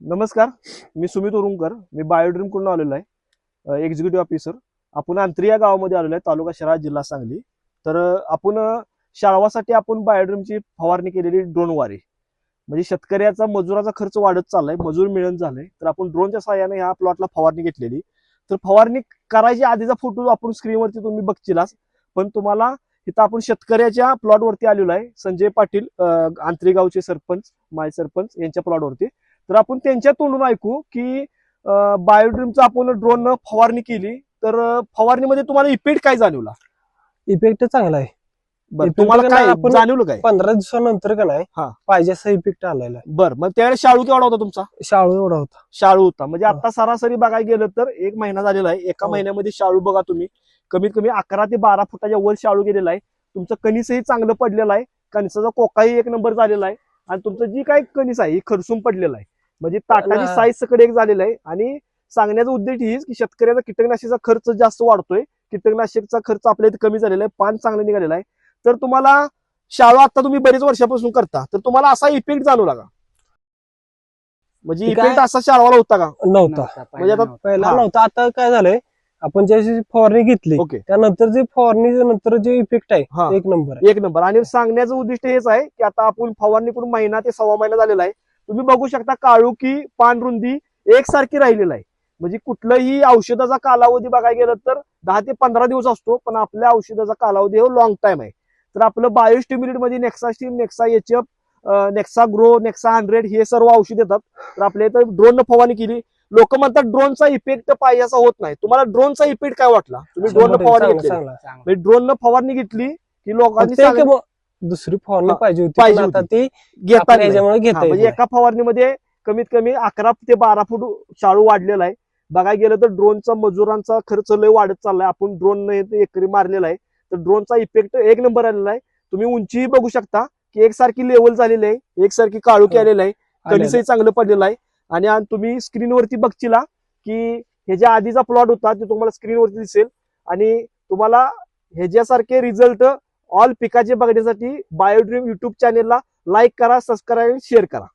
नमस्कार मी सुमित उरुंकर मी बायोड्रीमकडून आलेलो आहे. एक्झिक्युटिव्ह ऑफिसर आपण अंतरी या गावामध्ये आलेलो आहे तालुका शहरा जिल्हा सांगली. तर आपण शाळवासाठी आपण बायोड्रीमची फवारणी केलेली ड्रोनवारी म्हणजे शेतकऱ्याचा मजुराचा खर्च वाढत चाललाय मजूर मिळत झालाय. तर आपण ड्रोनच्या सहाय्याने ह्या प्लॉटला फवारणी घेतलेली. तर फवारणी करायची आधीचा फोटो आपण स्क्रीनवरती तुम्ही बघचिलाच पण तुम्हाला इथं आपण शेतकऱ्याच्या प्लॉटवरती आलेलो आहे संजय पाटील अ, आंतरी गावचे सरपंच माय सरपंच यांच्या प्लॉटवरती तर आपण त्यांच्या तोंडून ऐकू की बायोड्रीमचं आपण ड्रोन फवारणी केली तर फवारणीमध्ये तुम्हाला इफेक्ट काय जाणवला? इफेक्ट चांगला आहे. तुम्हाला काय जाणवलं काय? पंधरा दिवसानंतर का नाही हा. पाहिजे असा इफेक्ट आलेला बरं मग त्यावेळेस शाळू केवढा होता तुमचा? शाळू एवढा होता. शाळू होता. म्हणजे. आता सरासरी बघायला गेलं तर एक महिना झालेला आहे. एका हो. महिन्यामध्ये शाळू बघा तुम्ही. कमीत कमी अकरा ते बारा फुटाच्या वर शाळू गेलेला आहे. तुमचं कणीसही चांगलं पडलेलं आहे. कणसाचा कोकाही एक नंबर झालेला आहे. आणि तुमचं जी काही कणीस आहे ही खरसून पडलेलं आहे. म्हणजे ताटाची. साईज सकड एक झालेला आहे. आणि सांगण्याचा उद्देश हीच की शेतकऱ्याचा कीटकनाशकाचा खर्च जास्त वाढतोय. कीटकनाशकचा खर्च आपल्या इथे कमी झालेला आहे. पान चांगलं निघालेलं आहे. तर तुम्हाला शाळू आता तुम्ही बरेच वर्षापासून करता. तर तुम्हाला असा इफेक्ट जाणवला का? म्हणजे इफेक्ट असा शाळवाला होता का? नव्हता. म्हणजे आता- पहिला हा. नव्हता. आता काय झालंय आपण ज्याची फवारणी घेतली ओके. त्यानंतर जे फवारणी नंतर जे इफेक्ट आहे. एक नंबर एक नंबर. आणि सांगण्याचं उद्दिष्ट हेच आहे की आता आपण फवारणी करून महिना ते सव्वा महिना झालेला आहे. तुम्ही बघू शकता काळू की पान रुंदी एकसारखी राहिलेला आहे. म्हणजे कुठलंही औषधाचा कालावधी बघायला गेलं तर दहा ते पंधरा दिवस असतो पण आपल्या औषधाचा कालावधी हा लॉंग टाइम आहे. तर आपलं बायोस्टिम्युलेटमध्ये Nexa steam Nexa H F Nexa grow Nexa hundred हे सर्व औषध येतात तर आपल्या इथं ड्रोन फवारणी केली. लोक म्हणतात ड्रोनचा इफेक्ट पाहिजे असा होत नाही. तुम्हाला ड्रोनचा इफेक्ट काय वाटला? तुम्ही ड्रोन फवारणी घेतली ड्रोन फवारणी घेतली की लोकांनी दुसरी फवारणी हा, पाहिजे होती पाहिजे आता ती घेता हा, घेता म्हणजे एका फवारणीमध्ये कमीत कमी अकरा ते बारा फूट शाळू वाढलेला आहे. बघायला गेलं तर ड्रोनचा मजुरांचा खर्च लय वाढत चाललाय. आपण ड्रोन एकरी मारलेला आहे. तर ड्रोनचा इफेक्ट एक नंबर आलेला आहे. तुम्ही उंचीही बघू शकता की एकसारखी लेवल झालेली आहे. एकसारखी काळोखी हो. आलेली आहे. कणीसही चांगलं पडलेलं आहे. आणि तुम्ही स्क्रीनवरती बघचिला की ह्याच्या आधीचा प्लॉट होता ते तुम्हाला स्क्रीनवरती दिसेल. आणि तुम्हाला ह्याच्यासारखे रिझल्ट ऑल पिकाचे बघण्यासाठी बायोड्रीम युट्यूब चॅनेलला लाईक करा सबस्क्राईब शेअर करा.